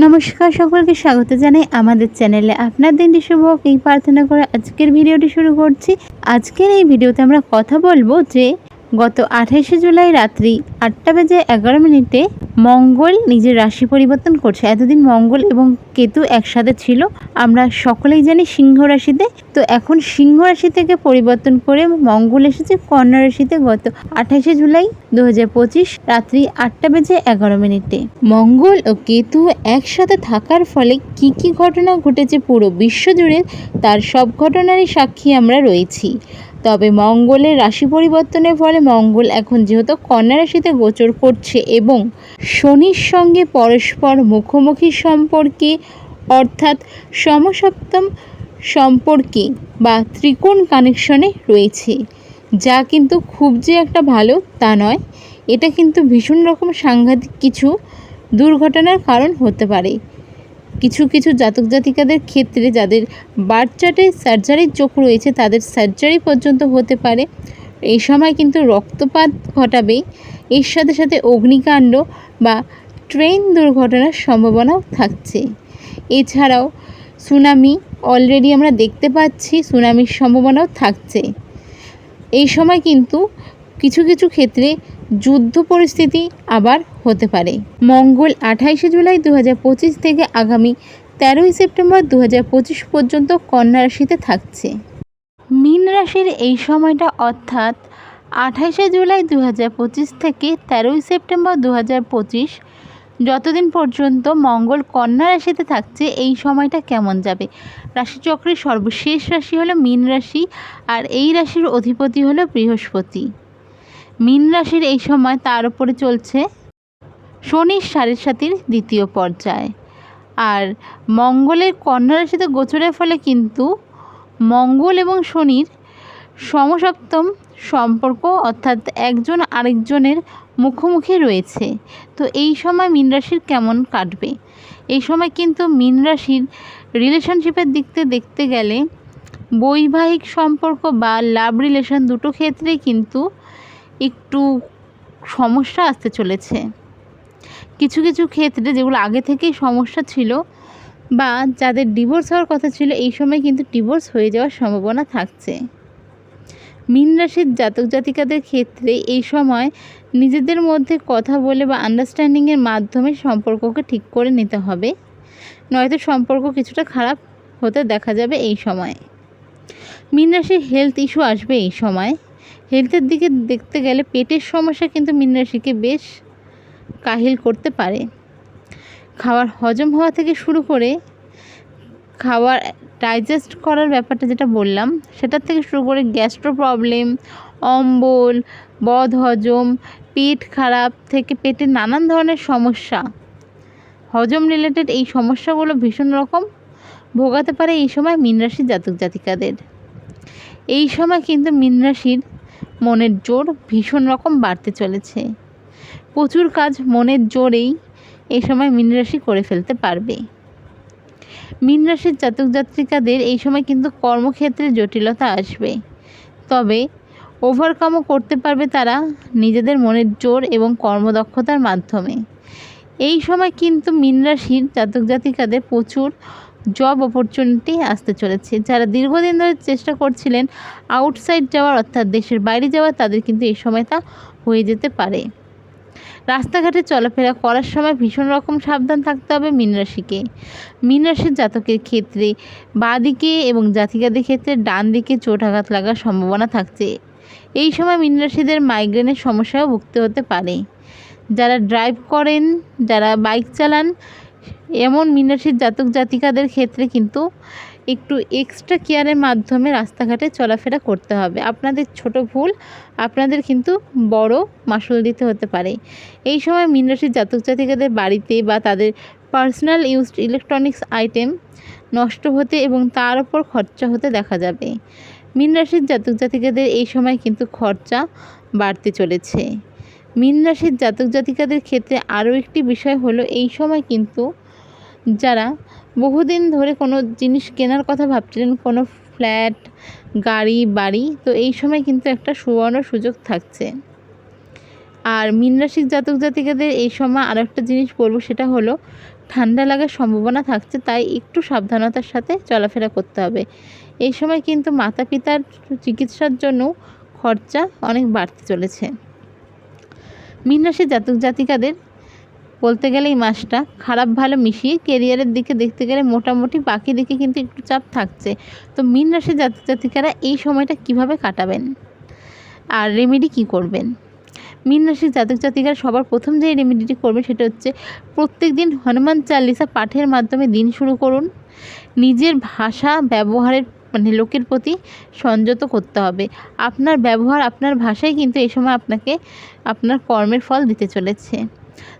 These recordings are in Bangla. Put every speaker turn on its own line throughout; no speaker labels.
নমস্কার, সকলকে স্বাগত জানাই আমাদের চ্যানেলে। আপনার দিনটি শুভ এই প্রার্থনা করে আজকের ভিডিওটি শুরু করছি। আজকের এই ভিডিওতে আমরা কথা বলব যে গত আঠাশে জুলাই রাত্রি আটটা বেজে এগারো মিনিটে মঙ্গল নিজের রাশি পরিবর্তন করছে। এতদিন মঙ্গল এবং কেতু একসাথে ছিল। আমরা সকলেই জানি সিংহ রাশিতে। তো এখন সিংহ রাশি থেকে পরিবর্তন করে মঙ্গল এসেছে কন্যা রাশিতে গত আঠাশে জুলাই দু হাজার পঁচিশ রাত্রি আটটা বেজে এগারো মিনিটে। মঙ্গল ও কেতু একসাথে থাকার ফলে কি কি ঘটনা ঘটেছে পুরো বিশ্ব জুড়ে তার সব ঘটনারই সাক্ষী আমরা রয়েছি। তবে মঙ্গলের রাশি পরিবর্তনের ফলে মঙ্গল এখন যেহেতু কন্যা রাশিতে গোচর করছে এবং শনির সঙ্গে পরস্পর মুখোমুখি সম্পর্কে, অর্থাৎ সমসপ্তম সম্পর্কে বা ত্রিকোণ কানেকশনে রয়েছে, যা কিন্তু খুব যে একটা ভালো তা নয়। এটা কিন্তু ভীষণ রকম সাংঘাতিক কিছু দুর্ঘটনার কারণ হতে পারে। কিছু কিছু জাতক জাতিকাদের ক্ষেত্রে যাদের বার্থ চার্টে সার্জারির চোখ রয়েছে, তাদের সার্জারি পর্যন্ত হতে পারে। এই সময় কিন্তু রক্তপাত ঘটাবে। এর সাথে সাথে অগ্নিকাণ্ড বা ট্রেন দুর্ঘটনার সম্ভাবনাও থাকছে। এছাড়াও সুনামি অলরেডি আমরা দেখতে পাচ্ছি সুনামির সম্ভাবনাও থাকছে। এই সময় কিন্তু কিছু কিছু ক্ষেত্রে যুদ্ধ পরিস্থিতি আবার হতে পারে। মঙ্গল আঠাইশে জুলাই দু থেকে আগামী তেরোই সেপ্টেম্বর দু পর্যন্ত কন্যা রাশিতে থাকছে। মীন রাশির এই সময়টা অর্থাৎ আঠাইশে জুলাই দু থেকে তেরোই সেপ্টেম্বর দু যতদিন পর্যন্ত মঙ্গল কন্যা রাশিতে থাকছে, এই সময়টা কেমন যাবে? রাশিচক্রের সর্বশেষ রাশি হলো মীন রাশি, আর এই রাশির অধিপতি হলো বৃহস্পতি। মীন রাশির এই সময় তার উপরে চলছে শনির সাড়ে সাতির দ্বিতীয় পর্যায়। আর মঙ্গলের কন্যা রাশিতে গোচরের ফলে কিন্তু মঙ্গল এবং শনির সমসপ্তম সম্পর্ক অর্থাৎ একজন আরেকজনের মুখোমুখি রয়েছে। তো এই সময় মীন রাশির কেমন কাটবে? এই সময় কিন্তু মীন রাশির রিলেশনশিপের দিক থেকে দেখতে গেলে বৈবাহিক সম্পর্ক বা লাভ রিলেশন দুটো ক্ষেত্রেই কিন্তু একটু সমস্যা আসতে চলেছে। কিছু কিছু ক্ষেত্রে যেগুলো আগে থেকেই সমস্যা ছিল বা যাদের ডিভোর্স হওয়ার কথা ছিল, এই সময় কিন্তু ডিভোর্স হয়ে যাওয়ার সম্ভাবনা থাকছে। মীন রাশির জাতক জাতিকাদের ক্ষেত্রে এই সময় নিজেদের মধ্যে কথা বলে বা আন্ডারস্ট্যান্ডিংয়ের মাধ্যমে সম্পর্ককে ঠিক করে নিতে হবে। নয়তো সম্পর্ক কিছুটা খারাপ হতে দেখা যাবে এই সময়। মীন রাশির হেলথ ইস্যু আসবে এই সময়। হেলথের দিকে দেখতে গেলে পেটের সমস্যা কিন্তু মীন রাশিকে বেশ কাহিল করতে পারে। খাবার হজম হওয়া থেকে শুরু করে খাবার ডাইজেস্ট করার ব্যাপারটা যেটা বললাম সেটার থেকে শুরু করে গ্যাস্ট্রো প্রবলেম অম্বল, বদ হজম, পেট খারাপ থেকে পেটের নানান ধরনের সমস্যা। হজম রিলেটেড এই সমস্যাগুলো ভীষণ রকম ভোগাতে পারে এই সময় মীন রাশির জাতক জাতিকাদের। এই সময় কিন্তু মীন রাশির মনের জোর ভীষণ রকম বাড়তে চলেছে। প্রচুর কাজ মনের জোরেই এই সময় মিনরাশি করে ফেলতে পারবে। মিনরাশির জাতক জাতিকাদের এই সময় কিন্তু কর্মক্ষেত্রে জটিলতা আসবে। তবে ওভারকামও করতে পারবে তারা নিজেদের মনের জোর এবং কর্মদক্ষতার মাধ্যমে। এই সময় কিন্তু মিনরাশির জাতক জাতিকাদের প্রচুর জব অপরচুনিটি আসতে চলেছে। যারা দীর্ঘদিন ধরে চেষ্টা করছিলেন আউটসাইড যাওয়ার, অর্থাৎ দেশের বাইরে যাওয়ার তাদের কিন্তু এই সময় তা হয়ে যেতে পারে। রাস্তাঘাটে চলাফেরা করার সময় ভীষণ রকম সাবধান থাকতে হবে মীন রাশিকে। মীন রাশির জাতকের ক্ষেত্রে বাঁ দিকে এবং জাতিকাদের ক্ষেত্রে ডান দিকে চোট আঘাত লাগার সম্ভাবনা থাকছে। এই সময় মীন রাশিদের মাইগ্রেনের সমস্যাও ভুগতে হতে পারে। যারা ড্রাইভ করেন, যারা বাইক চালান এমন মীন জাতক জাতিকাদের ক্ষেত্রে কিন্তু একটু এক্সট্রা কেয়ারের মাধ্যমে রাস্তাঘাটে চলাফেরা করতে হবে। আপনাদের ছোট ভুল, আপনাদের কিন্তু বড় মাসুল দিতে হতে পারে। এই সময় মীন রাশির জাতক জাতিকাদের বাড়িতে বা তাদের পার্সোনাল ইউজড ইলেকট্রনিক্স আইটেম নষ্ট হতে এবং তার উপর খরচা হতে দেখা যাবে। মীন রাশির জাতক জাতিকাদের এই সময় কিন্তু খরচা বাড়তে চলেছে। মীন রাশির জাতক জাতিকাদের ক্ষেত্রে আরও একটি বিষয় হলো এই সময় কিন্তু যারা বহুদিন ধরে কোনো জিনিস কেনার কথা ভাবছিলেন, কোনো ফ্ল্যাট, গাড়ি, বাড়ি, তো এই সময় কিন্তু একটা সুবর্ণ সুযোগ থাকছে। আর মীন রাশির জাতক জাতিকাদের এই সময় আরও একটা জিনিস বলব, সেটা হলো ঠান্ডা লাগার সম্ভাবনা থাকছে, তাই একটু সাবধানতার সাথে চলাফেরা করতে হবে। এই সময় কিন্তু মাতা পিতার চিকিৎসার জন্য খরচা অনেক বাড়তে চলেছে। মীন রাশির জাতক জাতিকাদের বলতে গেলে এই মাসটা খারাপ ভালো মিশিয়ে কেরিয়ারের দিকে দেখতে গেলে মোটামুটি বাকি দিকে কিন্তু একটু চাপ থাকছে। তো মীন রাশির জাতক জাতিকারা এই সময়টা কীভাবে কাটাবেন? আর রেমেডি কি করবেন? মীন রাশির জাতক জাতিকারা সবার প্রথম যে রেমেডিটি করবেন সেটা হচ্ছে প্রত্যেক দিন হনুমান চালিসা পাঠের মাধ্যমে দিন শুরু করুন। নিজের ভাষা, ব্যবহারের মানে লোকের প্রতি সংযত করতে হবে। আপনার ব্যবহার, আপনার ভাষাই কিন্তু এই সময় আপনাকে আপনার কর্মের ফল দিতে চলেছে।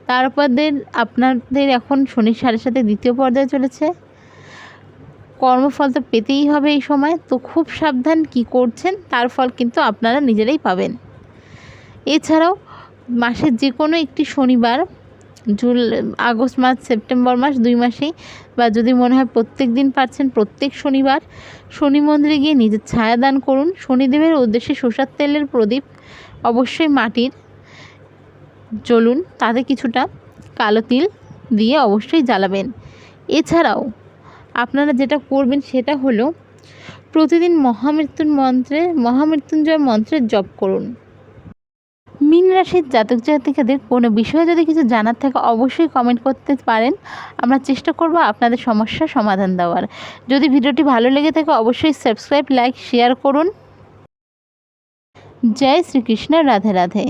তারপরদের, আপনাদের এখন শনির সাড়ে সাথে দ্বিতীয় পর্যায়ে চলেছে। কর্মফল তো পেতেই হবে এই সময়, তো খুব সাবধান কি করছেন, তার ফল কিন্তু আপনারা নিজেরাই পাবেন। এছাড়াও, মাসের যে কোনো একটি শনিবার জুল, আগস্ট মাস, সেপ্টেম্বর মাস দুই মাসেই। বা যদি মনে হয় প্রত্যেক দিন পারছেন, প্রত্যেক শনিবার শনি মন্দিরে গিয়ে নিজের ছায়া দান করুন। শনিদেবের উদ্দেশ্যে সরষার তেলের প্রদীপ অবশ্যই মাটির জ্বলুন, তাতে কিছুটা কালো তিল দিয়ে অবশ্যই জ্বালাবেন। এছাড়াও আপনারা যেটা করবেন সেটা হলো প্রতিদিন মহামৃত্যুর মন্ত্রে, মহামৃত্যুঞ্জয় মন্ত্রের জপ করুন। মীন রাশির জাতক জাতিকাদের কোনো বিষয়ে যদি কিছু জানার থাকে, অবশ্যই কমেন্ট করতে পারেন। আমরা চেষ্টা করব আপনাদের সমস্যার সমাধান দেওয়ার। যদি ভিডিওটি ভালো লেগে থাকে, অবশ্যই সাবস্ক্রাইব লাইক শেয়ার করুন। জয় শ্রীকৃষ্ণ, রাধে রাধে।